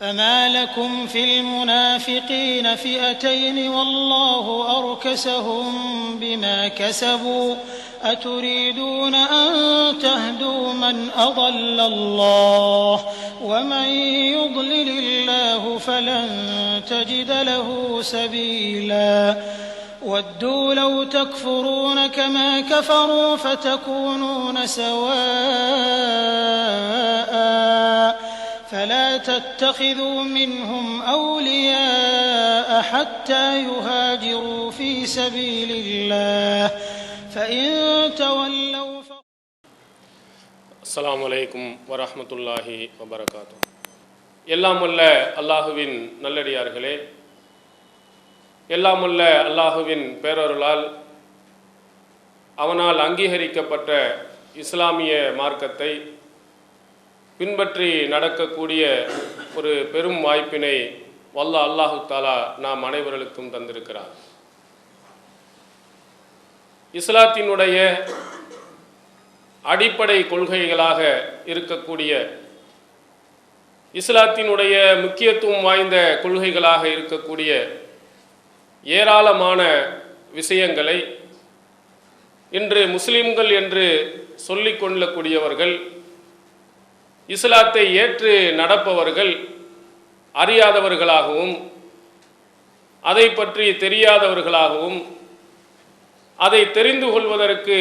فما لكم في المنافقين فئتين والله أركسهم بما كسبوا أتريدون أن تهدوا من أضل الله ومن يضلل الله فلن تجد له سبيلا ودوا لو تكفرون كما كفروا فتكونون سواء فلا تتخذوا منهم أولياء حتى يهاجروا في سبيل الله فإن تولوا ف... அஸ்ஸலாமு அலைக்கும் வரஹ்மத்துல்லாஹி வபரகாத்து எல்லாம் வல்ல அல்லாஹுவின் நல்லடியார்களே எல்லாம் வல்ல அல்லாஹுவின் பேரருளால் அவனால் அங்கீகரிக்கப்பட்ட இஸ்லாமிய மார்க்கத்தை பின்பற்றி நடக்கக்கூடிய ஒரு பெரும் வாய்ப்பினை வல்ல அல்லாஹு தாலா நாம் அனைவர்களுக்கும் தந்திருக்கிறார். இஸ்லாத்தினுடைய அடிப்படை கொள்கைகளாக இருக்கக்கூடிய இஸ்லாத்தினுடைய முக்கியத்துவம் வாய்ந்த கொள்கைகளாக இருக்கக்கூடிய ஏராளமான விஷயங்களை இன்று முஸ்லிம்கள் என்று சொல்லிக் கொள்ளக்கூடியவர்கள் இஸ்லாத்தை ஏற்று நடப்பவர்கள் அறியாதவர்களாகவும் அதை பற்றி தெரியாதவர்களாகவும் அதை தெரிந்து கொள்வதற்கு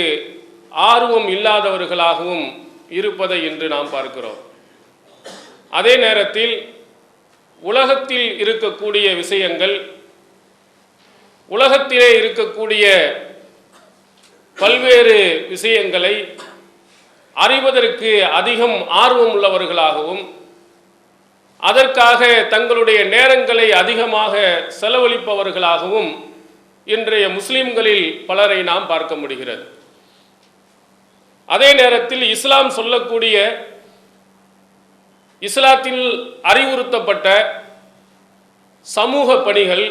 ஆர்வம் இல்லாதவர்களாகவும் இருப்பதை இன்று நாம் பார்க்கிறோம். அதே நேரத்தில் உலகத்தில் இருக்கக்கூடிய விஷயங்கள் உலகத்திலே இருக்கக்கூடிய பல்வேறு விஷயங்களை அறிவதற்கு அதிகம் ஆர்வம் உள்ளவர்களாகவும் அதற்காக தங்களுடைய நேரங்களை அதிகமாக செலவழிப்பவர்களாகவும் இன்றைய முஸ்லிம்களில் பலரை நாம் பார்க்க முடிகிறது. அதே நேரத்தில் இஸ்லாம் சொல்லக்கூடிய இஸ்லாத்தில் அறிவுறுத்தப்பட்ட சமூக பணிகள்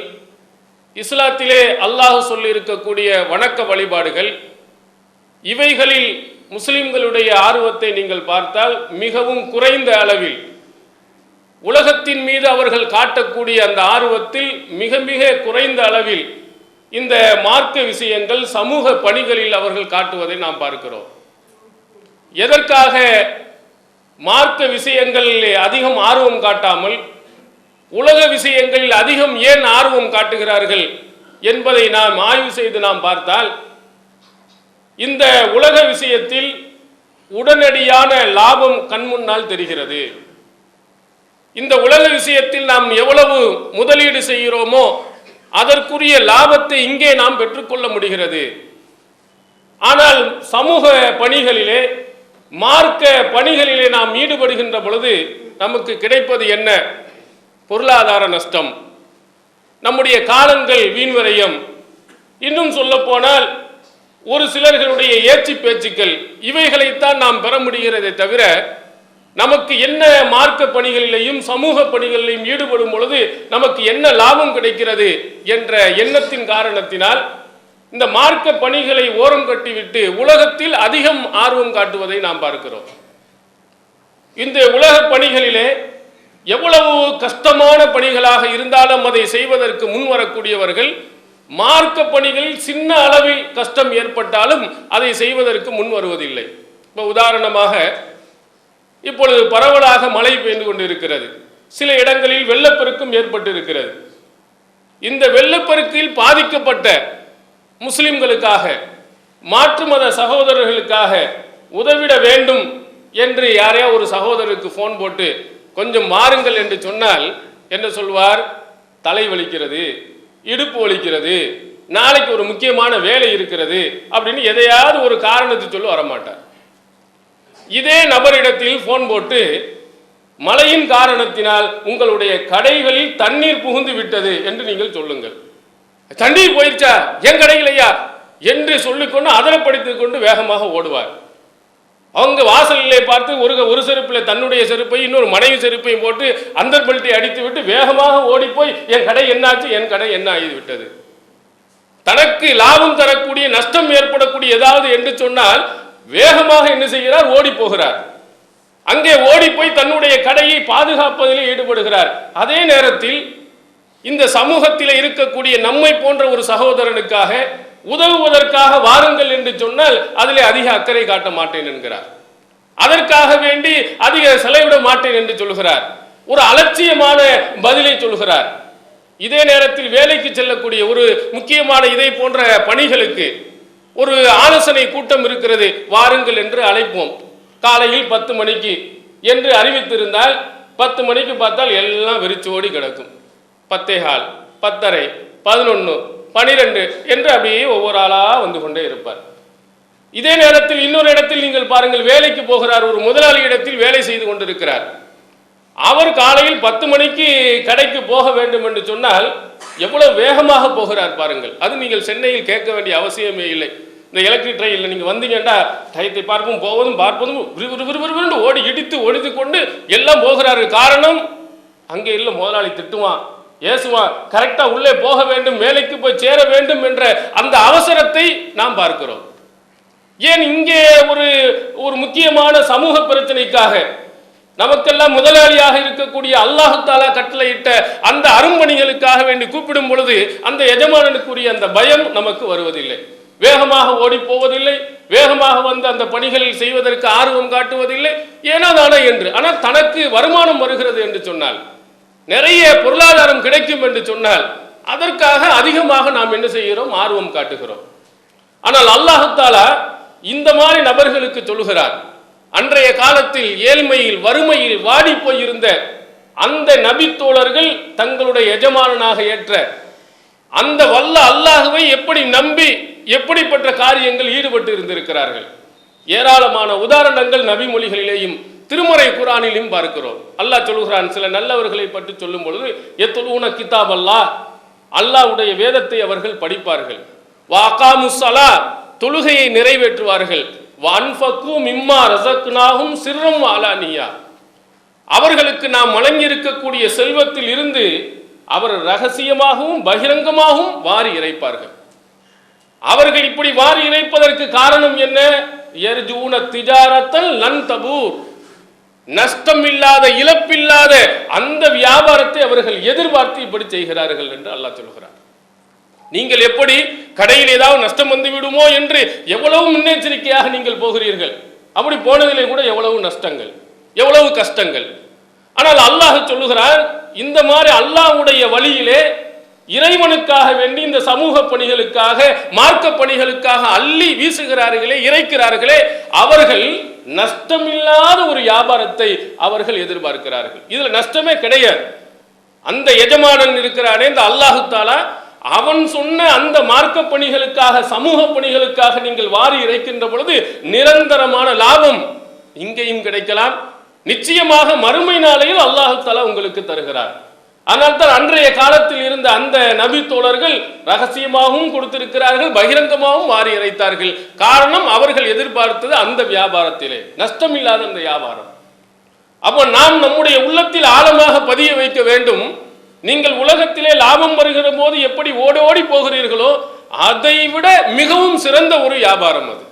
இஸ்லாத்திலே அல்லாஹ் சொல்லியிருக்கக்கூடிய வணக்க வழிபாடுகள் இவைகளில் முஸ்லிம்களுடைய ஆர்வத்தை நீங்கள் பார்த்தால் மிகவும் குறைந்த அளவில் உலகத்தின் மீது அவர்கள் காட்டக்கூடிய அந்த ஆர்வத்தில் மிக மிக குறைந்த அளவில் இந்த மார்க்க விஷயங்கள் சமூக பணிகளில் அவர்கள் காட்டுவதை நாம் பார்க்கிறோம். எதற்காக மார்க்க விஷயங்களில் அதிகம் ஆர்வம் காட்டாமல் உலக விஷயங்களில் அதிகம் ஏன் ஆர்வம் காட்டுகிறார்கள் என்பதை நாம் ஆய்வு செய்து நாம் பார்த்தால் இந்த உலக விஷயத்தில் உடனடியான லாபம் கண்முன்னால் தெரிகிறது. இந்த உலக விஷயத்தில் நாம் எவ்வளவு முதலீடு செய்கிறோமோ அதற்குரிய லாபத்தை இங்கே நாம் பெற்றுக்கொள்ள முடிகிறது. ஆனால் சமூக பணிகளிலே மார்க்க பணிகளிலே நாம் ஈடுபடுகின்ற பொழுது நமக்கு கிடைப்பது என்ன? பொருளாதார நஷ்டம். நம்முடைய காலங்கள் வீண்வரையம் இன்னும் சொல்ல போனால் ஒரு சிலர்களுடைய ஏச்சி பேச்சுக்கள் இவைகளைத்தான் நாம் பெற முடிகிறதே தவிர நமக்கு என்ன மார்க்க பணிகளிலேயும் சமூக பணிகளிலையும் ஈடுபடும் பொழுது நமக்கு என்ன லாபம் கிடைக்கிறது என்ற எண்ணத்தின் காரணத்தினால் இந்த மார்க்க பணிகளை ஓரம் கட்டிவிட்டு உலகத்தில் அதிகம் ஆர்வம் காட்டுவதை நாம் பார்க்கிறோம். இந்த உலக பணிகளிலே எவ்வளவு கஷ்டமான பணிகளாக இருந்தாலும் அதை செய்வதற்கு முன் வரக்கூடியவர்கள் மார்க்க பணிகளில் சின்ன அளவில் கஷ்டம் ஏற்பட்டாலும் அதை செய்வதற்கு முன் வருவதில்லை. இப்போ உதாரணமாக இப்பொழுது பரவலாக மழை பெய்து கொண்டிருக்கிறது. சில இடங்களில் வெள்ளப்பெருக்கும் ஏற்பட்டு இருக்கிறது இந்த வெள்ளப்பெருக்கில் பாதிக்கப்பட்ட முஸ்லிம்களுக்காக மாற்று மத சகோதரர்களுக்காக உதவிட வேண்டும் என்று யாரையா ஒரு சகோதரருக்கு ஃபோன் போட்டு கொஞ்சம் மாறுங்கள் என்று சொன்னால் என்ன சொல்வார்? தலை வலிக்கிறது. இடுப்பு ஒழிக்கிறது நாளைக்கு ஒரு முக்கியமான வேலை இருக்கிறது அப்படின்னு எதையாவது ஒரு காரணத்தை சொல்லி வரமாட்டார். இதே நபரிடத்தில் ஃபோன் போட்டு மழையின் காரணத்தினால் உங்களுடைய கடைகளில் தண்ணீர் புகுந்து விட்டது என்று நீங்கள் சொல்லுங்கள். தண்ணீர் போயிருச்சா? என் கடையிலையா என்று சொல்லிக்கொண்டு அதரப்படுத்திக் கொண்டு வேகமாக ஓடுவார். அவங்க வாசலிலே பார்த்து ஒரு ஒரு செருப்பில் தன்னுடைய செருப்பை இன்னொரு மனைவி செருப்பையும் போட்டு அந்த பெல்ட்டை அடித்து விட்டு வேகமாக ஓடிப்போய் என் கடை என்னாச்சு? என் கடை என்ன ஆகி விட்டது? தனக்கு லாபம் தரக்கூடிய நஷ்டம் ஏற்படக்கூடிய ஏதாவது என்று சொன்னால் வேகமாக என்ன செய்கிறார்? ஓடி போகிறார். அங்கே ஓடி போய் தன்னுடைய கடையை பாதுகாப்பதிலே ஈடுபடுகிறார். அதே நேரத்தில் இந்த சமூகத்தில் இருக்கக்கூடிய நம்மை போன்ற ஒரு சகோதரனுக்காக உதவுவதற்காக வாருங்கள் என்று சொன்னால் அதிலே அதிக அக்கறை காட்ட மாட்டேன் என்கிறார். அதற்காக வேண்டி அதிக செலவிட மாட்டேன் என்று சொல்கிறார். ஒரு அலட்சியமான பதிலை சொல்கிறார். இதே நேரத்தில் வேலைக்கு செல்லக்கூடிய ஒரு முக்கியமான இதை போன்ற பணிகளுக்கு ஒரு ஆலோசனை கூட்டம் இருக்கிறது. வாருங்கள் என்று அழைப்போம். காலையில் பத்து மணிக்கு என்று அறிவித்திருந்தால் பத்து மணிக்கு பார்த்தால் எல்லாம் வெறிச்சோடி கிடக்கும். பத்தே கால் பத்தரை பதினொன்று பனிரெண்டு என்று அப்படியே ஒவ்வொரு ஆளாக வந்து கொண்டே இருப்பார். இதே நேரத்தில் இன்னொரு இடத்தில் நீங்கள் பாருங்கள் வேலைக்கு போகிறார் ஒரு முதலாளி இடத்தில் வேலை செய்து கொண்டிருக்கிறார். அவர் காலையில் பத்து மணிக்கு கடைக்கு போக வேண்டும் என்று சொன்னால் எவ்வளவு வேகமாக போகிறார் பாருங்கள். அது நீங்கள் சென்னையில் கேட்க வேண்டிய அவசியமே இல்லை. இந்த எலக்ட்ரிக் ட்ரெயினில் நீங்கள் வந்தீங்கன்னா டயத்தை பார்ப்போம் போவதும் பார்ப்பதும் விறுவிறுவிறுவிறுன்னு ஓடி இடித்து ஒடித்து கொண்டு எல்லாம் போகிறார்கள். காரணம் அங்கே இல்லை முதலாளி திட்டுவான். ஏசுவான் கரெக்டாக உள்ளே போக வேண்டும் வேலைக்கு போய் சேர வேண்டும் என்ற அந்த அவசரத்தை நாம் பார்க்கிறோம். ஏன் இங்கே ஒரு ஒரு முக்கியமான சமூக பிரச்சனைக்காக நமக்கெல்லாம் முதலாளியாக இருக்கக்கூடிய அல்லாஹு தாலா கட்டளையிட்ட அந்த அரும்பணிகளுக்காக வேண்டி கூப்பிடும் பொழுது அந்த எஜமானனுக்குரிய அந்த பயம் நமக்கு வருவதில்லை. வேகமாக ஓடி போவதில்லை. வேகமாக வந்து அந்த பணிகளில் செய்வதற்கு ஆர்வம் காட்டுவதில்லை. ஏன்னா தானே என்று. ஆனால் தனக்கு வருமானம் வருகிறது என்று சொன்னால் நிறைய பொருளாதாரம் கிடைக்கும் என்று சொன்னால் அதற்காக அதிகமாக நாம் என்ன செய்கிறோம்? ஆர்வம் காட்டுகிறோம். ஆனால் அல்லாஹத்தாலா இந்த மாதிரி நபர்களுக்கு சொல்லுகிறார். அன்றைய காலத்தில் ஏழ்மையில் வறுமையில் வாடி போயிருந்த அந்த நபித்தோழர்கள் தங்களுடைய எஜமானனாக ஏற்ற அந்த வல்ல அல்லாஹுவை எப்படி நம்பி எப்படிப்பட்ட காரியங்கள் ஈடுபட்டு இருந்திருக்கிறார்கள்? ஏராளமான உதாரணங்கள் நபிமொழிகளிலேயும் திருமறை குரானிலும் பார்க்கிறோம். அல்லாஹ் சொல்லுகிறான் சில நல்லவர்களை பற்றி சொல்லும் பொழுது எத்துலூன கிதாப் அல்லாஹ் அல்லாஹ்வுடைய வேதத்தை அவர்கள் படிப்பார்கள். வாகாமுசலா தொழுகையை நிறைவேற்றுவார்கள். வன்ஃபக்கு மிம்மா ரசக்னாகும் சிறம் வாலானியா அவர்களுக்கு நாம் வழங்கியிருக்கக்கூடிய செல்வத்தில் இருந்து அவர் ரகசியமாகவும் பகிரங்கமாகவும் வாரி இறைப்பார்கள். அவர்கள் இப்படி வாரி இறைப்பதற்கு காரணம் என்ன? எர்ஜூன திஜாரத்தல் நன் தபூர். நஷ்டம் இல்லாத இழப்பில்லாத அந்த வியாபாரத்தை அவர்கள் எதிர்பார்த்து இப்படி செய்கிறார்கள் என்று அல்லாஹ் சொல்கிறார் நீங்கள் எப்படி கடையில் ஏதாவது நஷ்டம் வந்து விடுமோ என்று எவ்வளவு முன்னெச்சரிக்கையாக நீங்கள் போகிறீர்கள்? அப்படி போனதிலே கூட எவ்வளவு நஷ்டங்கள் எவ்வளவு கஷ்டங்கள். ஆனால் அல்லாஹ் சொல்லுகிறார் இந்த மாதிரி அல்லாஹ்வுடைய வழியிலே இறைவனுக்காக வேண்டி இந்த சமூக பணிகளுக்காக மார்க்க பணிகளுக்காக அள்ளி வீசுகிறார்களே இறைக்கிறார்களே அவர்கள் நஷ்டமில்லாத ஒரு வியாபாரத்தை அவர்கள் எதிர்பார்க்கிறார்கள். இதுல நஷ்டமே கிடையாது. அந்த எஜமானன் இருக்கிறானே இந்த அல்லாஹு தாலா அவன் சொன்ன அந்த மார்க்க பணிகளுக்காக சமூக பணிகளுக்காக நீங்கள் வாரி இறைக்கின்ற பொழுது நிரந்தரமான லாபம் இங்கேயும் கிடைக்கலாம். நிச்சயமாக மறுமை நாளையில் அல்லாஹு தாலா உங்களுக்கு தருகிறார். ஆனால் தான் அன்றைய காலத்தில் இருந்த அந்த நபி தோழர்கள் ரகசியமாகவும் கொடுத்திருக்கிறார்கள் பகிரங்கமாகவும் மாறி இறைத்தார்கள். காரணம் அவர்கள் எதிர்பார்த்தது அந்த வியாபாரத்திலே. நஷ்டம் இல்லாத அந்த வியாபாரம். அப்போ நாம் நம்முடைய உள்ளத்தில் ஆழமாக பதிய வைக்க வேண்டும். நீங்கள் உலகத்திலே லாபம் வருகிற போது எப்படி ஓடி ஓடி போகிறீர்களோ அதை விட மிகவும் சிறந்த ஒரு வியாபாரம் அது.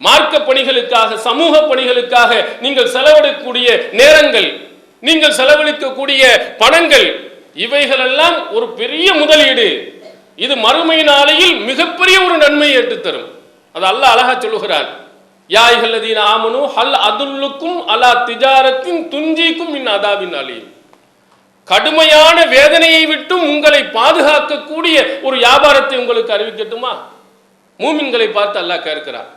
மார்க்க பணிகளுக்காக சமூக பணிகளுக்காக நீங்கள் செலவிடக்கூடிய நேரங்கள் நீங்கள் செலவழிக்கக்கூடிய பணங்கள் இவைகளெல்லாம் ஒரு பெரிய முதலீடு. இது மறுமை நாளையில் மிகப்பெரிய ஒரு நன்மையை ஏற்றுத்தரும் அது அல்லாஹ் அழகா சொல்லுகிறான். யாய்கல்லதீன ஆமனு ஹல் அதுல்லுக்கும் அலா திஜாரத்தின் துஞ்சிக்கும் இன் அதாவின் அலியும் கடுமையான வேதனையை விட்டும் உங்களை பாதுகாக்கக்கூடிய ஒரு வியாபாரத்தை உங்களுக்கு அறிவிக்கட்டுமா? மூமின்களை பார்த்து அல்லாஹ் கேட்கிறார்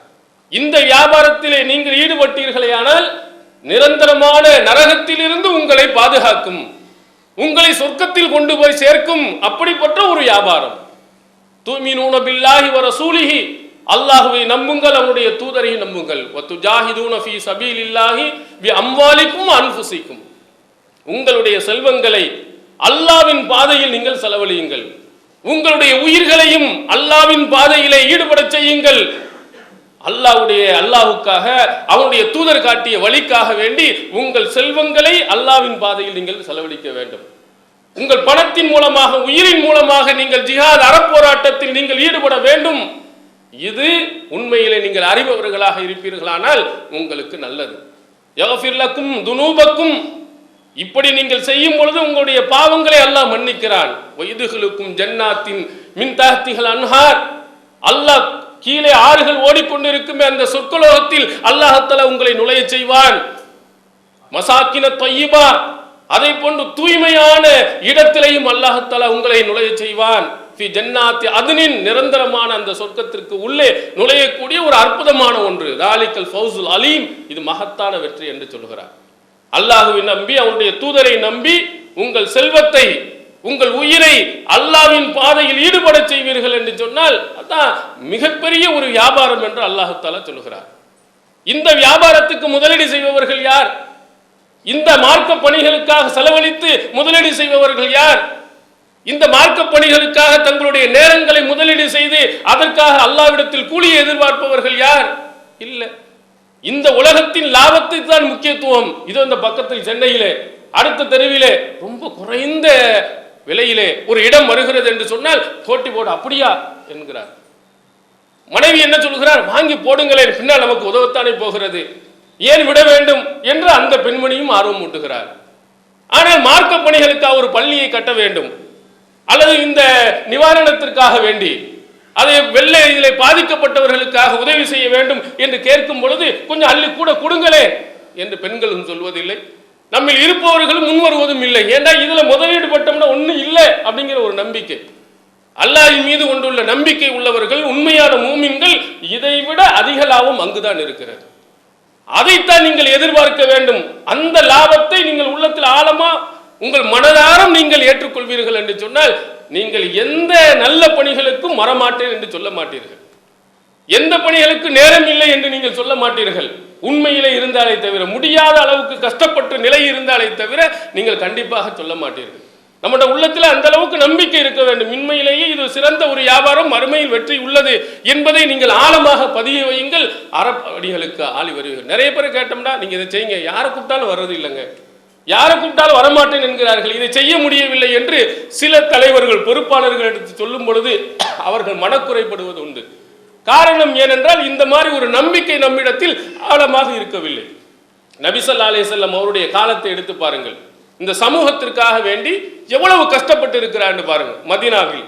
இந்த வியாபாரத்திலே நீங்கள் ஈடுபட்டீர்களேயானால் நிரந்தரமான நரகத்திலிருந்து உங்களை பாதுகாக்கும். உங்களை சொர்க்கத்தில் கொண்டு போய் சேர்க்கும் அப்படிப்பட்ட ஒரு வியாபாரம். தூமினூன பில்லாஹி வர சூலிஹி அல்லாஹுவை நம்புங்கள் அவனுடைய தூதரை நம்புங்கள். ஒத்து ஜாஹிதூன சபீல் இல்லாஹி வி அம்வாலிக்கும் அன்புசிக்கும் உங்களுடைய செல்வங்களை அல்லாவின் பாதையில் நீங்கள் செலவழியுங்கள். உங்களுடைய உயிர்களையும் அல்லாவின் பாதையிலே ஈடுபடச் செய்யுங்கள். அல்லாஹ்வுடைய அல்லாஹ்வுக்காக அவனுடைய தூதர் காட்டிய வழிக்காக வேண்டி உங்கள் செல்வங்களை அல்லாவின் பாதையில் நீங்கள் செலவழிக்க வேண்டும். உங்கள் பணத்தின் மூலமாக உயிரின் மூலமாக நீங்கள் ஜிஹாத் அறப்போராட்டத்தில் நீங்கள் ஈடுபட வேண்டும். இது உண்மையிலே நீங்கள் அறிபவர்களாக இருப்பீர்களானால் உங்களுக்கு நல்லது. யகஃபிர்லக்கும் துனூபக்கும். இப்படி நீங்கள் செய்யும் பொழுது உங்களுடைய பாவங்களை அல்லாஹ் மன்னிக்கிறான். வயதுகளுக்கும் ஜன்னாத்தின் மின் தஹ்திகள் அன்ஹார். அல்லாஹ் கீழே ஆறுகள் ஓடிக்கொண்டிருக்கும் அந்த சொற்கலோகத்தில் அல்லாஹத்தல உங்களை நுழைய செய்வான். மசாக்கின தொய்யிபா அதை போன்று தூய்மையான இடத்திலையும் அல்லாஹத்தல உங்களை நுழைய செய்வான். பி ஜன்னாத்தி அதனின் நிரந்தரமான அந்த சொர்க்கத்திற்கு உள்ளே நுழையக்கூடிய ஒரு அற்புதமான ஒன்று. ராலிக்கல் ஃபௌசுல் அலீம் இது மகத்தான வெற்றி என்று சொல்கிறார் அல்லாஹுவை நம்பி அவனுடைய தூதரை நம்பி உங்கள் செல்வத்தை உங்கள் உயிரை அல்லாவின் பாதையில் ஈடுபட செய்வீர்கள் என்று சொன்னால் அதான் மிகப்பெரிய ஒரு வியாபாரம் என்று அல்லாஹாலா சொல்கிறார் இந்த வியாபாரத்துக்கு முதலீடு செய்பவர்கள் யார்? இந்த மார்க்க பணிகளுக்காக செலவழித்து முதலீடு செய்பவர்கள் யார்? இந்த மார்க்க பணிகளுக்காக தங்களுடைய நேரங்களை முதலீடு செய்து அதற்காக அல்லாவிடத்தில் கூலியை எதிர்பார்ப்பவர்கள் யார்? இல்லை. இந்த உலகத்தின் லாபத்தை தான் முக்கியத்துவம். இது அந்த பக்கத்தில் சென்னையிலே அடுத்த தெருவிலே ரொம்ப குறைந்த விலையிலே ஒரு இடம் வருகிறது என்று சொன்னால் போட்டி போடு அப்படியா? என்கிறார். மனைவி என்ன சொல்கிறார்? வாங்கி போடுங்களேன் பின்னால் நமக்கு உதவத்தானே போகிறது. ஏன் விட வேண்டும் என்று அந்த பெண்மணியும் ஆர்வம் ஊட்டுகிறார் ஆனால் மார்க்க பணிகளுக்காக ஒரு பள்ளியை கட்ட வேண்டும். அல்லது இந்த நிவாரணத்திற்காக வேண்டி அதை வெள்ளை இதில் பாதிக்கப்பட்டவர்களுக்காக உதவி செய்ய வேண்டும் என்று கேட்கும் பொழுது கொஞ்சம் அள்ளி கூட கொடுங்களே என்று பெண்களும் சொல்வதில்லை. நம்மில் இருப்பவர்களும் முன் வருவதும் இல்லை. ஏன்னா இதுல முதலீடு பட்டோம்னா ஒன்றும் இல்லை அப்படிங்கிற ஒரு நம்பிக்கை. அல்லாஹின் மீது கொண்டுள்ள நம்பிக்கை உள்ளவர்கள் உண்மையான மூமின்கள் இதை விட அதிக லாபம் அங்குதான் இருக்கிறது. அதைத்தான் நீங்கள் எதிர்பார்க்க வேண்டும். அந்த லாபத்தை நீங்கள் உள்ளத்தில் ஆழமா உங்கள் மனதாரம் நீங்கள் ஏற்றுக்கொள்வீர்கள் என்று சொன்னால் நீங்கள் எந்த நல்ல பணிகளுக்கும் வரமாட்டேன் என்று சொல்ல மாட்டீர்கள். எந்த பணிகளுக்கு நேரம் இல்லை என்று நீங்கள் சொல்ல மாட்டீர்கள். உண்மையிலே இருந்தாலே தவிர முடியாத அளவுக்கு கஷ்டப்பட்டு நிலை இருந்தாலே தவிர நீங்கள் கண்டிப்பாக சொல்ல மாட்டீர்கள். நம்முடைய உள்ளத்தில் அந்த அளவுக்கு நம்பிக்கை இருக்க வேண்டும். உண்மையிலேயே இது சிறந்த ஒரு வியாபாரம் மறுமையில் வெற்றி உள்ளது என்பதை நீங்கள் ஆழமாக பதிய வையுங்கள். அறப்படிகளுக்கு ஆளி வருவீர்கள். நிறைய பேர் கேட்டோம்னா நீங்கள் இதை செய்யுங்க. யாரை கூப்பிட்டாலும் வர்றது இல்லைங்க. யாரை கூப்பிட்டாலும் வரமாட்டேன் என்கிறார்கள். இதை செய்ய முடியவில்லை என்று சில தலைவர்கள் பொறுப்பாளர்கள் எடுத்து சொல்லும் பொழுது அவர்கள் மனக்குறைப்படுவது உண்டு. காரணம் ஏனென்றால் இந்த மாதிரி ஒரு நம்பிக்கை நம்மிடத்தில் ஆழமாக இருக்கவில்லை. நபிசல்லா அலேசல்லம் அவருடைய காலத்தை எடுத்து பாருங்கள். இந்த சமூகத்திற்காக வேண்டி எவ்வளவு கஷ்டப்பட்டு இருக்கிறான்னு பாருங்கள். மதீனாவில்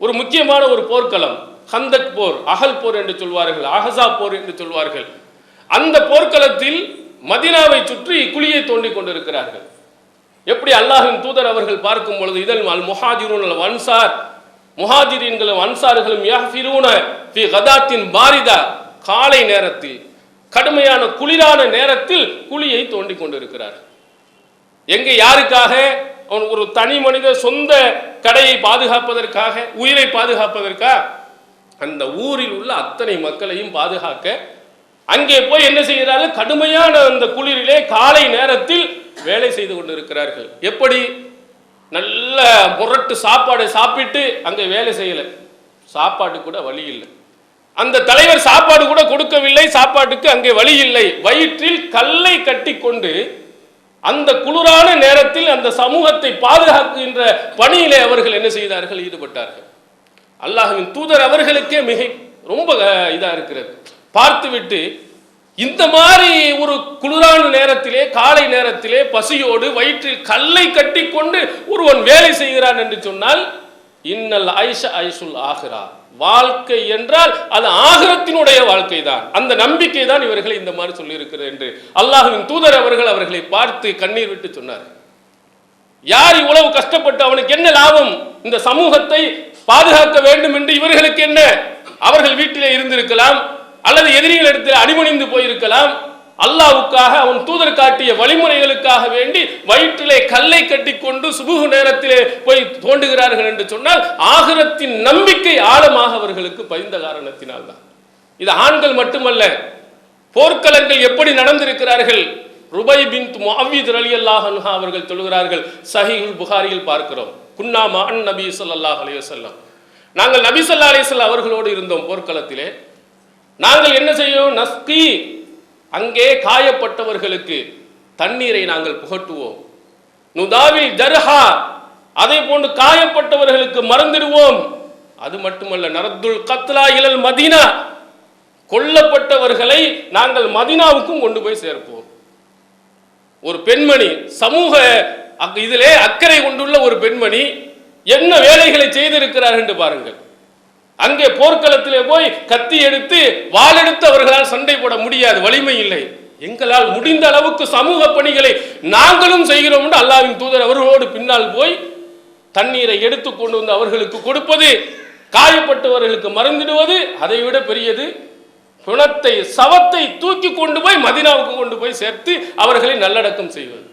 ஒரு முக்கியமான ஒரு போர்க்களம் ஹந்தக் போர் அகல் போர் என்று சொல்வார்கள் அகசா போர் என்று சொல்வார்கள். அந்த போர்க்களத்தில் மதினாவை சுற்றி குழியை தோண்டி கொண்டிருக்கிறார்கள். எப்படி அல்லாஹின் தூதர் அவர்கள் பார்க்கும் பொழுது இதழ் அல் முஹாஜிரூன் அல் அன்சார் முஹாஜிரீன்களும் அன்சார்களும் யஹ்ஃபிரூன ஃபி கதாத்தின் பாரிதா காலை நேரத்தில் கடுமையான குளிரான நேரத்தில் குழியை தோண்டி கொண்டிருக்கிறார். எங்கே யாருக்காக? அவன் ஒரு தனி மனித சொந்த கடையை பாதுகாப்பதற்காக உயிரை பாதுகாப்பதற்காக அந்த ஊரில் உள்ள அத்தனை மக்களையும் பாதுகாக்க அங்கே போய் என்ன செய்கிறார்கள்? கடுமையான அந்த குளிரிலே காலை நேரத்தில் வேலை செய்து கொண்டிருக்கிறார்கள். எப்படி? நல்ல முரட்டு சாப்பாடு சாப்பிட்டு அங்கே வேலை செய்யலை. சாப்பாடு கூட வழி இல்லை. அந்த தலைவர் சாப்பாடு கூட கொடுக்கவில்லை சாப்பாட்டுக்கு அங்கே வழி இல்லை. வயிற்றில் கல்லை கட்டி கொண்டு அந்த குளிரான நேரத்தில் அந்த சமூகத்தை பாதுகாக்கின்ற பணியிலே அவர்கள் என்ன செய்தார்கள்? ஈடுபட்டார்கள். அல்லாஹ்வின் தூதர் அவர்களுக்கே மிக ரொம்ப இதாக இருக்கிறது. பார்த்துவிட்டு இந்த மாதிரி ஒரு குளிரான நேரத்திலே காலை நேரத்திலே பசியோடு வயிற்றில் கல்லை கட்டி கொண்டு ஒருவன் வேலை செய்கிறான் என்று சொன்னால் இன்னல் ஐஷ ஐசுல் ஆகிறா வாழ்க்கை என்றால் அது ஆகிரத்தினுடைய வாழ்க்கை தான் அந்த நம்பிக்கை தான் இவர்களை இந்த மாதிரி சொல்லியிருக்கிறது என்று அல்லாஹுவின் தூதர் அவர்கள் அவர்களை பார்த்து கண்ணீர் விட்டு சொன்னார். யார் இவ்வளவு கஷ்டப்பட்டு அவனுக்கு என்ன லாபம்? இந்த சமூகத்தை பாதுகாக்க வேண்டும் என்று இவர்களுக்கு என்ன? அவர்கள் வீட்டிலே இருந்திருக்கலாம். அல்லது எதிரிகள் இடத்தில் அடிமணிந்து போயிருக்கலாம். அல்லாவுக்காக அவன் தூதர் காட்டிய வழிமுறைகளுக்காக வேண்டி வயிற்றிலே கல்லை கட்டிக்கொண்டு சுபுகு நேரத்திலே போய் தோண்டுகிறார்கள் என்று சொன்னால் ஆகிரத்தின் நம்பிக்கை ஆழமாக அவர்களுக்கு பதிந்த காரணத்தினால்தான். இது ஆண்கள் மட்டுமல்ல போர்க்களங்கள் எப்படி நடந்திருக்கிறார்கள்? ருபை பின் முஅவ்வித் அலி அன்ஹா அவர்கள் சொல்கிறார்கள் சஹிஹுல் புகாரியில் பார்க்கிறோம். குன்னாமா அன் நபி ஸல்லல்லாஹு அலைஹி நாங்கள் நபி சொல்லா அலைஹி அவர்களோடு இருந்தோம் போர்க்களத்திலே. நாங்கள் என்ன செய்யும் நஸ்கி. அங்கே காயப்பட்டவர்களுக்கு தண்ணீரை நாங்கள் புகட்டுவோம். நுதாவில் ஜர்ஹா. அதை போன்று காயப்பட்டவர்களுக்கு மறந்துடுவோம். அது மட்டுமல்ல நரத்துல் கத்லா இலல் மதீனா. கொல்லப்பட்டவர்களை நாங்கள் மதீனாவுக்கும் கொண்டு போய் சேர்ப்போம். ஒரு பெண்மணி சமூக அக்- இதிலே அக்கறை கொண்டுள்ள ஒரு பெண்மணி என்ன வேலைகளை செய்திருக்கிறார் என்று பாருங்கள். அங்கே போர்க்களத்திலே போய் கத்தி எடுத்து வாளெடுத்து அவர்களால் சண்டை போட முடியாது வலிமை இல்லை. எங்களால் முடிந்த அளவுக்கு சமூக பணிகளை நாங்களும் செய்கிறோம் என்று அல்லாவின் தூதர் அவர்களோடு பின்னால் போய் தண்ணீரை எடுத்து கொண்டு வந்து அவர்களுக்கு கொடுப்பது காயப்பட்டவர்களுக்கு மறந்திடுவது அதை விட பெரியது பிணத்தை சவத்தை தூக்கி கொண்டு போய் மதினாவுக்கு கொண்டு போய் சேர்த்து அவர்களை நல்லடக்கம் செய்வது.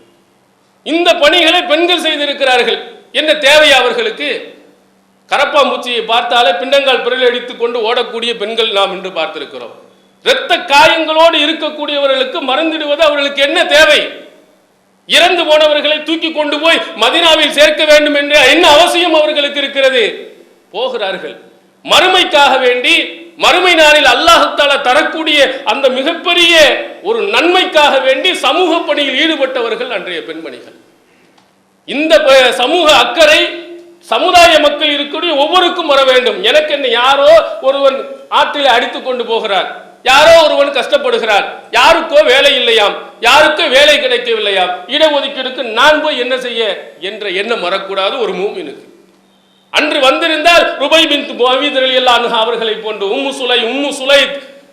இந்த பணிகளை பெண்கள் செய்திருக்கிறார்கள். என்ன தேவை அவர்களுக்கு? கரப்பாம்பூச்சியை பார்த்தாலே பின்னங்கால் பிறல் அடித்துக் கொண்டு ஓடக்கூடிய பெண்கள் நாம் இன்று பார்த்திருக்கிறோம். இரத்த காயங்களோடு இருக்கக்கூடியவர்களுக்கு மறந்துடுவது அவர்களுக்கு என்ன தேவை? இறந்து போனவர்களை தூக்கி கொண்டு போய் மதினாவில் சேர்க்க வேண்டும் என்ற என்ன அவசியம் அவர்களுக்கு இருக்கிறது? போகிறார்கள். மறுமைக்காக வேண்டி மறுமை நாளில் அல்லாஹுத்தாலா தரக்கூடிய அந்த மிகப்பெரிய ஒரு நன்மைக்காக வேண்டி சமூக பணியில் ஈடுபட்டவர்கள் அன்றைய பெண்மணிகள். இந்த சமூக அக்கறை சமுதாய மக்கள் இருக்கக்கூடிய ஒவ்வொருக்கும் வர வேண்டும். எனக்கு என்ன யாரோ ஒருவன் ஆற்றில் அடித்து கொண்டு போகிறார். யாரோ ஒருவன் கஷ்டப்படுகிறார். யாருக்கோ வேலை இல்லையாம். யாருக்கோ வேலை கிடைக்கவில்லையாம். இடஒதுக்கீடுக்கு நான் போய் என்ன செய்ய என்ற எண்ணம் வரக்கூடாது ஒரு மூமினுக்கு. அன்று வந்திருந்தால் ருபை பின் முஹம்மது ரலியல்லாஹு அவர்களை போன்று உம்மு சுலை உம்மு சுலை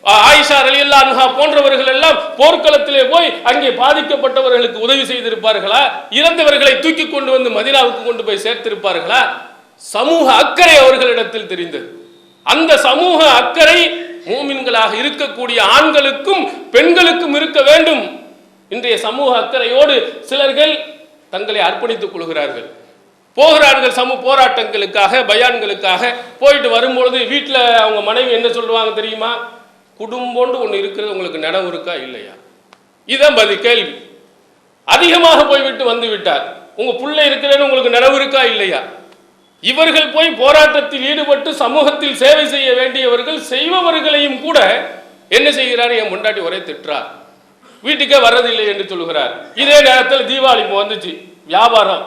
ஆயிஷா ரலியல்லாஹு அன்ஹா போன்றவர்கள் எல்லாம் போர்க்களத்திலே போய் அங்கே பாதிக்கப்பட்டவர்களுக்கு உதவி செய்திருப்பார்களா? இறந்தவர்களை தூக்கி கொண்டு வந்து மதினாவுக்கு கொண்டு போய் சேர்த்திருப்பார்களா? சமூக அக்கறை அவர்களிடத்தில் தெரிந்தது. அந்த சமூக அக்கறை மூமின்களாக இருக்கக்கூடிய ஆண்களுக்கும் பெண்களுக்கும் இருக்க வேண்டும். இன்றைய சமூக அக்கறையோடு சிலர்கள் தங்களை அர்ப்பணித்துக் கொள்கிறார்கள். போகிறார்கள் சமூக போராட்டங்களுக்காக பயான்களுக்காக. போயிட்டு வரும்பொழுது வீட்டில் அவங்க மனைவி என்ன சொல்லுவாங்க தெரியுமா? குடும்பம்னு ஒன்று இருக்கிறது உங்களுக்கு நினைவு இருக்கா இல்லையா? இதான் பதில் கேள்வி. அதிகமாக போய்விட்டு வந்து விட்டார். உங்க பிள்ளை இருக்கிறேன்னு உங்களுக்கு நினைவு இருக்கா இல்லையா? இவர்கள் போய் போராட்டத்தில் ஈடுபட்டு சமூகத்தில் சேவை செய்ய வேண்டியவர்கள் செய்பவர்களையும் கூட என்ன செய்கிறார்? என் முண்டாட்டி ஒரே திட்டுறார் வீட்டுக்கே வர்றதில்லை என்று சொல்கிறார் இதே நேரத்தில் தீபாவளி இப்போ வந்துச்சு. வியாபாரம்.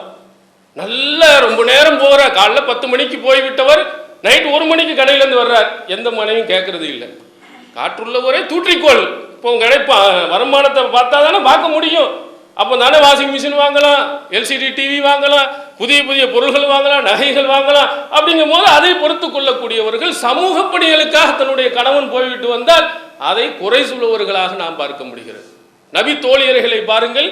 நல்ல ரொம்ப நேரம் போகிற காலைல பத்து மணிக்கு போய்விட்டவர் நைட் ஒரு மணிக்கு கடையிலேருந்து வர்றார். எந்த மனையும் கேட்கறது இல்லை. காற்றுள்ள ஒரே தூற்றிக்கோள். இப்போ உங்கள் கிடைப்பா வருமானத்தை பார்த்தா தானே பார்க்க முடியும். அப்போ தானே வாஷிங் மிஷின் வாங்கலாம் எல்சிடி டிவி வாங்கலாம் புதிய புதிய பொருள்கள் வாங்கலாம் நகைகள் வாங்கலாம். அப்படிங்கும் போது அதை பொறுத்து கொள்ளக்கூடியவர்கள் சமூக பணிகளுக்காக தன்னுடைய கணவன் போய்விட்டு வந்தால் அதை குறை சொல்லுவவர்களாக நாம் பார்க்க முடிகிறது. நபி தோழியர்களை பாருங்கள்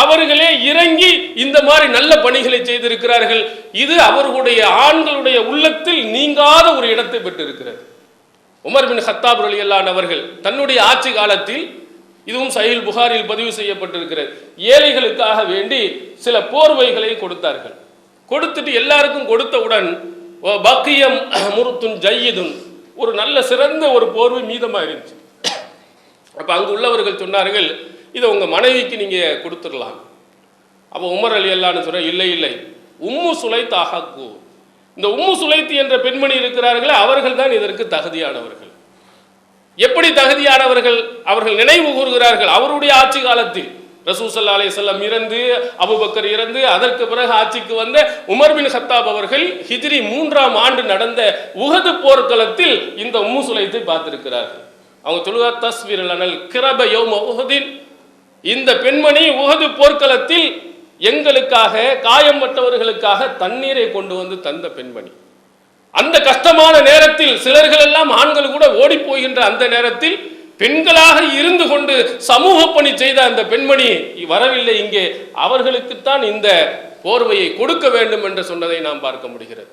அவர்களே இறங்கி இந்த மாதிரி நல்ல பணிகளை செய்திருக்கிறார்கள். இது அவர்களுடைய ஆண்களுடைய உள்ளத்தில் நீங்காத ஒரு இடத்தை பெற்றிருக்கிறது. உமர் பின் ஹத்தாப் ரலியல்லான் அவர்கள் தன்னுடைய ஆட்சி காலத்தில் இதுவும் சஹீல் புகாரில் பதிவு செய்யப்பட்டிருக்கிறது. ஏழைகளுக்காக வேண்டி சில போர்வைகளை கொடுத்தார்கள். கொடுத்துட்டு எல்லாருக்கும் கொடுத்தவுடன் பக்கியம் முருத்துன் ஜய்யிதுன் ஒரு நல்ல சிறந்த ஒரு போர்வை மீதமாக இருந்துச்சு. அப்போ அங்கு உள்ளவர்கள் சொன்னார்கள் இதை உங்கள் மனைவிக்கு நீங்கள் கொடுத்துடலாம். அப்போ உமர் அலி அல்லான்னு சொல்ற இல்லை இல்லை. உம்மு சுலைத் அஹக்கு இந்த உம்மு சுலைத்தி என்ற பெண்மணி இருக்கிறார்களே அவர்கள் தான் இதற்கு தகுதியானவர்கள். எப்படி தகுதியானவர்கள் அவர்கள் நினைவு கூறுகிறார்கள்? அவருடைய ஆட்சி காலத்தில் ரசூசல்லா அலைஹிஸ்ஸலாம் இறந்து அபுபக்கர் இறந்து அதற்கு பிறகு ஆட்சிக்கு வந்த உமர் பின் ஹத்தாப் அவர்கள் ஹிஜ்ரி மூன்றாம் ஆண்டு நடந்த உகது போர்க்களத்தில் இந்த உம்மு சுலைத்தை பார்த்திருக்கிறார்கள். அவங்க சொல்லுவா தஸ்வீர் அனல் கிரப யௌம உகதின் இந்த பெண்மணி உகது போர்க்களத்தில் எங்களுக்காக காயம்பட்டவர்களுக்காக தண்ணீரை கொண்டு வந்து தந்த பெண்மணி. அந்த கஷ்டமான நேரத்தில் சிலர்கள் எல்லாம் ஆண்கள் கூட ஓடி போகின்ற அந்த நேரத்தில் பெண்களாக இருந்து கொண்டு சமூக பணி செய்த அந்த பெண்மணி வரவில்லை இங்கே. அவர்களுக்குத்தான் இந்த போர்வையை கொடுக்க வேண்டும் என்று சொன்னதை நாம் பார்க்க முடிகிறது.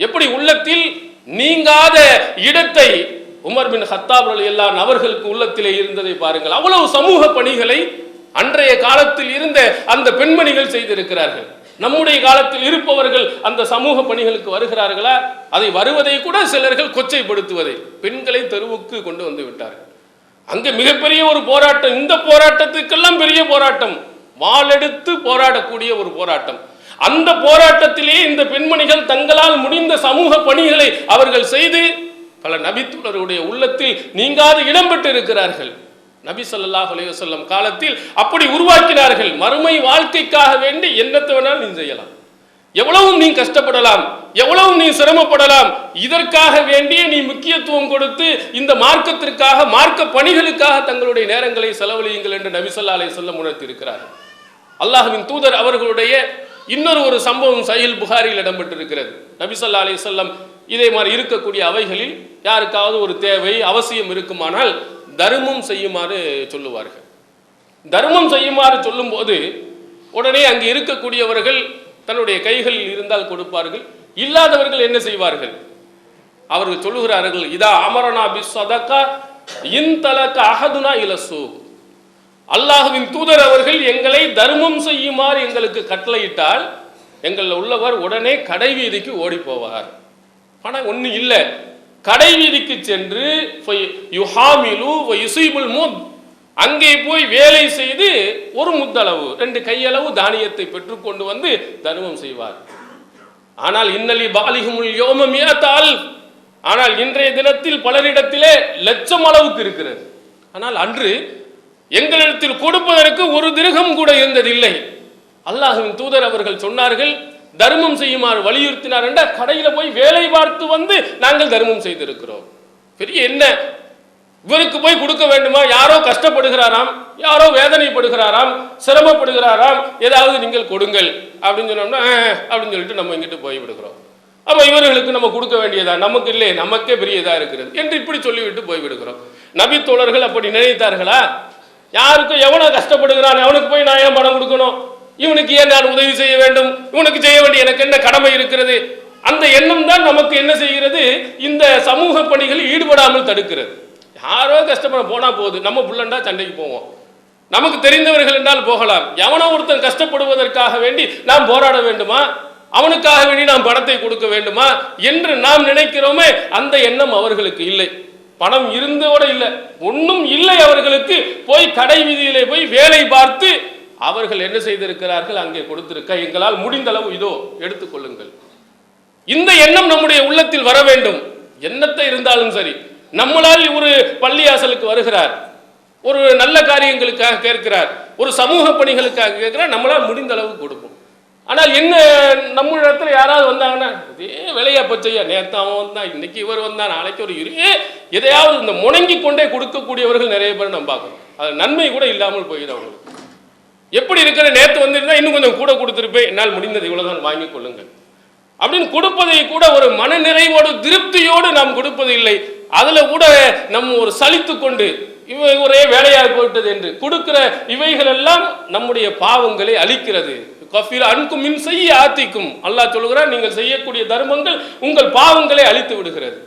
எப்படி உள்ளத்தில் நீங்காத இடத்தை உமர் பின் ஹத்தாப் எல்லாம் அவர்களுக்கு உள்ளத்திலே இருந்ததை பாருங்கள். அவ்வளவு சமூக பணிகளை அன்றைய காலத்தில் இருந்த அந்த பெண்மணிகள் செய்திருக்கிறார்கள். நம்முடைய காலத்தில் இருப்பவர்கள் அந்த சமூக பணிகளுக்கு வருகிறார்களா? அதை வருவதை கூட சிலர்கள் கொச்சைப்படுத்துவதை பெண்களை தெருவுக்கு கொண்டு வந்து விட்டார்கள். அங்கே மிகப்பெரிய ஒரு போராட்டம் இந்த போராட்டத்துக்கெல்லாம் பெரிய போராட்டம். வாளெடுத்து போராடக்கூடிய ஒரு போராட்டம். அந்த போராட்டத்திலே இந்த பெண்மணிகள் தங்களால் முடிந்த சமூக பணிகளை அவர்கள் செய்து பல நபித்துலருடைய உள்ளத்தில் நீங்காது இடம்பெற்று இருக்கிறார்கள் நபி சொல்லாஹ் அலைஹி காலத்தில் அப்படி உருவாக்கினார்கள். மறுமை வாழ்க்கைக்காக வேண்டி என்னத்தை வேணாலும் நீ செய்யலாம். எவ்வளவும் நீ கஷ்டப்படலாம் எவ்வளவும் நீ சிரமப்படலாம் இதற்காக வேண்டிய நீ முக்கியத்துவம் கொடுத்து இந்த மார்க்கத்திற்காக மார்க்க பணிகளுக்காக தங்களுடைய நேரங்களை செலவழியுங்கள் என்று நபிசல்லா ஸல்லல்லாஹு அலைஹி வஸல்லம் உணர்த்தி தூதர் அவர்களுடைய இன்னொரு ஒரு சம்பவம் சஹீல் புகாரியில் இடம்பெற்றிருக்கிறது. நபிசல்லா அலி சொல்லம் இதே மாதிரி இருக்கக்கூடிய அவைகளில் யாருக்காவது ஒரு தேவை அவசியம் இருக்குமானால் தர்மம் செய்யுமாறு சொல்லுவார்கள். தர்மம் செய்யுமாறு சொல்லும்போது உடனே அங்கு இருக்கக்கூடியவர்கள் தன்னுடைய கைகளில் இருந்தால் கொடுப்பார்கள். இல்லாதவர்கள் என்ன செய்வார்கள்? அவர்கள் சொல்லுகிறார்கள் இதா அமரனா பிஸ்வதக்கா சதக்கா இன்தலக்க அகதுனா இலசு அல்லாஹுவின் தூதர் அவர்கள் எங்களை தர்மம் செய்யுமாறு எங்களுக்கு கட்டளையிட்டால் எங்களில் உள்ளவர் உடனே கடை வீதிக்கு ஓடி போவார். ஆனால் ஒன்றும் இல்லை. கடை வீதிக்கு சென்று யுஹாமிலு வ முத் அங்கே போய் வேலை செய்து ஒரு முத்தளவு ரெண்டு கையளவு தானியத்தை பெற்றுக்கொண்டு வந்து தர்மம் செய்வார். ஆனால் இன்னலி பாலிகுமுல் யோமமியத்தால் ஆனால் இன்றைய தினத்தில் பலரிடத்திலே லட்சம் அளவுக்கு இருக்கிறது. ஆனால் அன்று எங்களிடத்தில் கொடுப்பதற்கு ஒரு திருகம் கூட இருந்ததில்லை. அல்லாஹுவின் தூதர் அவர்கள் சொன்னார்கள் தர்மம் செய்யுமாறு வலியுறுத்தினார் என்ற கடையில் போய் வேலை பார்த்து வந்து நாங்கள் தர்மம் செய்திருக்கிறோம். பெரிய என்ன? இவருக்கு போய் கொடுக்க வேண்டுமா? யாரோ கஷ்டப்படுகிறாராம் யாரோ வேதனைப்படுகிறாராம் சிரமப்படுகிறாராம் ஏதாவது நீங்கள் கொடுங்கள் அப்படின்னு சொன்னோம்னா அப்படின்னு சொல்லிட்டு நம்ம இங்கிட்டு போய்விடுகிறோம் அப்போ இவர்களுக்கு நம்ம கொடுக்க வேண்டியதா? நமக்கு இல்லை நமக்கே பெரிய இதாக இருக்கிறது என்று இப்படி சொல்லிவிட்டு போய்விடுகிறோம் நபி தோழர்கள் அப்படி நினைத்தார்களா? யாருக்கும் எவனோ கஷ்டப்படுகிறான்? அவனுக்கு போய் நான் ஏன் பணம் கொடுக்கணும்? இவனுக்கு ஏன் நான் உதவி செய்ய வேண்டும்? இவனுக்கு செய்ய வேண்டிய எனக்கு என்ன கடமை இருக்கிறது? அந்த எண்ணம் தான் நமக்கு என்ன செய்கிறது? இந்த சமூக பணிகளில் ஈடுபடாமல் தடுக்கிறது. யாரோ கஷ்டப்பட போனால் போகுது நம்ம புள்ளண்டா சண்டைக்கு போவோம். நமக்கு தெரிந்தவர்கள் என்றால் போகலாம். எவனோ ஒருத்தன் கஷ்டப்படுவதற்காக வேண்டி நாம் போராட வேண்டுமா? அவனுக்காக வேண்டி நாம் பணத்தை கொடுக்க வேண்டுமா? என்று நாம் நினைக்கிறோமே அந்த எண்ணம் அவர்களுக்கு இல்லை. பணம் இருந்தோட இல்லை. ஒன்றும் இல்லை அவர்களுக்கு. போய் கடை வீதியிலே போய் வேலை பார்த்து அவர்கள் என்ன செய்திருக்கிறார்கள்? அங்கே கொடுத்திருக்க எங்களால் முடிந்த அளவு இதோ எடுத்துக்கொள்ளுங்கள் இந்த எண்ணம் நம்முடைய உள்ளத்தில் வர வேண்டும். எண்ணத்தை இருந்தாலும் சரி. நம்மளால் ஒரு பள்ளியாசலுக்கு வருகிறார். ஒரு நல்ல காரியங்களுக்காக கேட்கிறார். ஒரு சமூக பணிகளுக்காக கேட்கிறார். நம்மளால் முடிந்த அளவு கொடுப்போம். ஆனால் என்ன நம்ம இடத்துல யாராவது வந்தாங்கன்னா இதே வேலையா போச்சையா நேற்று அவன் வந்தான் இன்னைக்கு இவர் வந்தான் நாளைக்கு ஒரு இரு. எதையாவது இந்த முணங்கி கொண்டே கொடுக்கக்கூடியவர்கள் நிறைய பேர் நம்ம பார்க்கணும் அது நன்மை கூட இல்லாமல் போயிடும் அவங்களுக்கு. எப்படி இருக்கிற நேற்று வந்திருந்தா இன்னும் கொஞ்சம் கூட கொடுத்துருப்பேன். என்னால் முடிந்தது இவ்வளவுதான் வாங்கிக் கொள்ளுங்கள். அப்படின்னு கொடுப்பதை கூட ஒரு மனநிறைவோடு திருப்தியோடு நாம் கொடுப்பது இல்லை அதுல கூட நம்ம ஒரு சலித்து கொண்டு இவ ஒரே வேலையாக போயிட்டது என்று கொடுக்கிற இவைகள் எல்லாம் நம்முடைய பாவங்களை அழிக்கிறது. கஃபீர் அன்கும் மின் செய்ய ஆத்திக்கும் அல்லாஹ் சொல்கிறார் நீங்கள் செய்யக்கூடிய தர்மங்கள் உங்கள் பாவங்களை அழித்து விடுகிறது.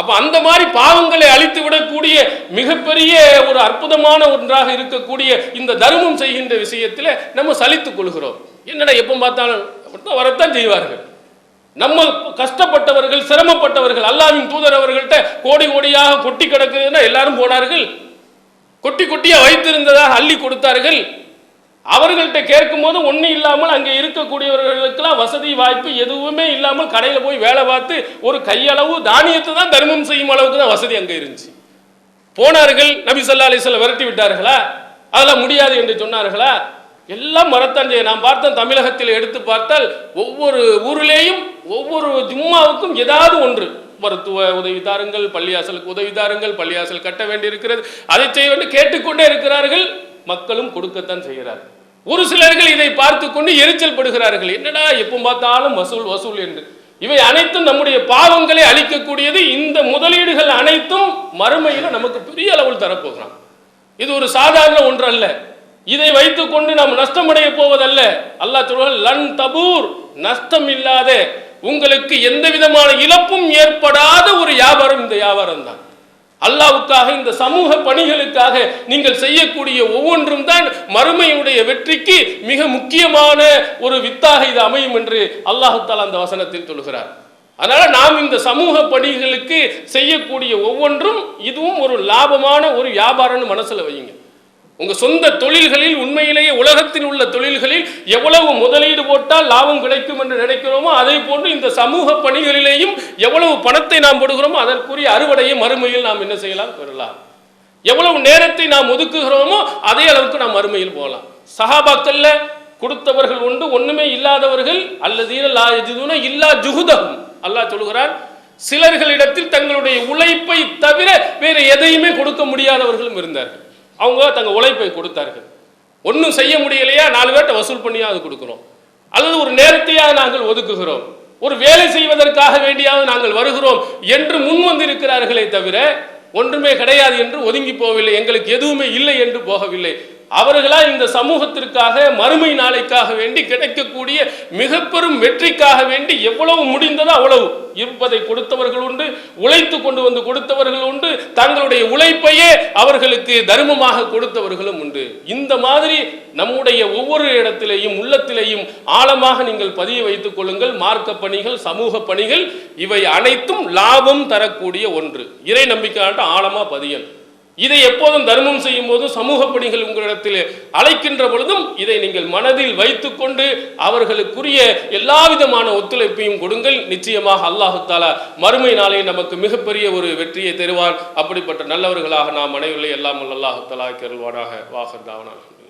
அப்ப அந்த மாதிரி பாவங்களை அழித்து விடக்கூடிய மிகப்பெரிய ஒரு அற்புதமான ஒன்றாக இருக்கக்கூடிய இந்த தர்மம் செய்கின்ற விஷயத்தில் நம்ம சலித்துக் கொள்கிறோம். என்னடா எப்போ பார்த்தாலும் வரத்தான் செய்வார்கள். நம்ம கஷ்டப்பட்டவர்கள் சிரமப்பட்டவர்கள் அல்லாவின் தூதர் அவர்கள்ட்ட கோடி கோடியாக கொட்டி கிடக்குதுன்னா எல்லாரும் போனார்கள். கொட்டி கொட்டியா வைத்திருந்ததாக அள்ளி கொடுத்தார்கள். அவர்கள்ட்ட கேட்கும்போது ஒன்றும் இல்லாமல் அங்கே இருக்கக்கூடியவர்களுக்கெல்லாம் வசதி வாய்ப்பு எதுவுமே இல்லாமல் கடையில் போய் வேலை பார்த்து ஒரு கையளவு தானியத்தை தான் தர்மம் செய்யும் அளவுக்கு தான் வசதி அங்கே இருந்துச்சு. போனார்கள் நபி ஸல்லல்லாஹு விரட்டி விட்டார்களா? அதெல்லாம் முடியாது என்று சொன்னார்களா? எல்லாம் மரத்தஞ்சையை நாம் நான் பார்த்தேன் தமிழகத்தில் எடுத்து பார்த்தால் ஒவ்வொரு ஊரிலேயும் ஒவ்வொரு ஜும்மாவுக்கும் ஏதாவது ஒன்று. மருத்துவ உதவி தாருங்கள் பள்ளியாசலுக்கு உதவி தாருங்கள் பள்ளியாசல் கட்ட வேண்டியிருக்கிறது. அதை செய்ய வேண்டும் கேட்டுக்கொண்டே இருக்கிறார்கள். மக்களும் கொடுக்கத்தான் செய்கிறார் ஒரு சிலர்கள் இதை பார்த்து கொண்டு எரிச்சல் படுகிறார்கள். என்னடா எப்போ பார்த்தாலும் வசூல் வசூல் என்று. இவை அனைத்தும் நம்முடைய பாவங்களை அளிக்கக்கூடியது இந்த முதலீடுகள் அனைத்தும் மறுமையில் நமக்கு பெரிய அளவில் தரப்போகிறான். இது ஒரு சாதாரண ஒன்று அல்ல இதை வைத்துக்கொண்டு நாம் நஷ்டமடைய போவதல்ல. அல்லாஹ் சொல்வான் லன் தபூர் நஷ்டம் இல்லாத உங்களுக்கு எந்த விதமான இழப்பும் ஏற்படாத ஒரு வியாபாரம் இந்த வியாபாரம் தான் அல்லாவுக்காக இந்த சமூக பணிகளுக்காக நீங்கள் செய்யக்கூடிய ஒவ்வொன்றும் தான் மறுமையுடைய வெற்றிக்கு மிக முக்கியமான ஒரு வித்தாக இது அமையும் என்று அல்லாஹு தாலா அந்த வசனத்தில் சொல்கிறார் அதனால நாம் இந்த சமூக பணிகளுக்கு செய்யக்கூடிய ஒவ்வொன்றும் இதுவும் ஒரு லாபமான ஒரு வியாபாரம்னு மனசுல வையுங்க. உங்கள் சொந்த தொழில்களில் உண்மையிலேயே உலகத்தில் உள்ள தொழில்களில் எவ்வளவு முதலீடு போட்டால் லாபம் கிடைக்கும் என்று நினைக்கிறோமோ அதே போன்று இந்த சமூக பணிகளிலேயும் எவ்வளவு பணத்தை நாம் போடுகிறோமோ அதற்குரிய அறுவடையை மறுமையில் நாம் என்ன செய்யலாம்? பெறலாம். எவ்வளவு நேரத்தை நாம் ஒதுக்குகிறோமோ அதே அளவுக்கு நாம் மறுமையில் போகலாம். சகாபாக்கல்ல கொடுத்தவர்கள் உண்டு ஒண்ணுமே இல்லாதவர்கள் அல்லது லா யஜிதுன இல்லா ஜுகுதகும் அல்லாஹ் சொல்கிறான் சிலர்களிடத்தில் தங்களுடைய உழைப்பை தவிர வேறு எதையுமே கொடுக்க முடியாதவர்களும் இருந்தார்கள். அவங்க தங்க உழைப்பை கொடுத்தார்கள். ஒன்றும் செய்ய முடியலையா? நாலு பேர்ட்ட வசூல் பண்ணியாவது கொடுக்குறோம் அல்லது ஒரு நேரத்தையாக நாங்கள் ஒதுக்குகிறோம். ஒரு வேலை செய்வதற்காக வேண்டியாவது நாங்கள் வருகிறோம் என்று முன் வந்திருக்கிறார்களே தவிர ஒன்றுமே கிடையாது என்று ஒதுங்கி போகவில்லை. எங்களுக்கு எதுவுமே இல்லை என்று போகவில்லை. அவர்களா இந்த சமூகத்திற்காக மறுமை நாளைக்காக வேண்டி கிடைக்கக்கூடிய மிக பெரும் வெற்றிக்காக வேண்டி எவ்வளவு முடிந்ததோ அவ்வளவு இருப்பதை கொடுத்தவர்கள் உண்டு உழைத்து கொண்டு வந்து கொடுத்தவர்கள் உண்டு தங்களுடைய உழைப்பையே அவர்களுக்கு தர்மமாக கொடுத்தவர்களும் உண்டு. இந்த மாதிரி நம்முடைய ஒவ்வொரு இடத்திலேயும் உள்ளத்திலேயும் ஆழமாக நீங்கள் பதிய வைத்துக் கொள்ளுங்கள். மார்க்க பணிகள் சமூக பணிகள் இவை அனைத்தும் லாபம் தரக்கூடிய ஒன்று. இறை நம்பிக்கையாட்ட ஆழமா பதியல் இதை எப்போதும் தர்மம் செய்யும் போதும் சமூக பணிகள் உங்களிடத்தில் அழைக்கின்ற பொழுதும் இதை நீங்கள் மனதில் வைத்துக்கொண்டு அவர்களுக்குரிய எல்லா விதமான ஒத்துழைப்பையும் கொடுங்கள். நிச்சயமாக அல்லாஹு தாலா மறுமை நாளே நமக்கு மிகப்பெரிய ஒரு வெற்றியை தருவான் அப்படிப்பட்ட நல்லவர்களாக நாம் அனைவரிலே எல்லாம் அல்லாஹு தாலா கருள்வானாக வாகர் தாவனாக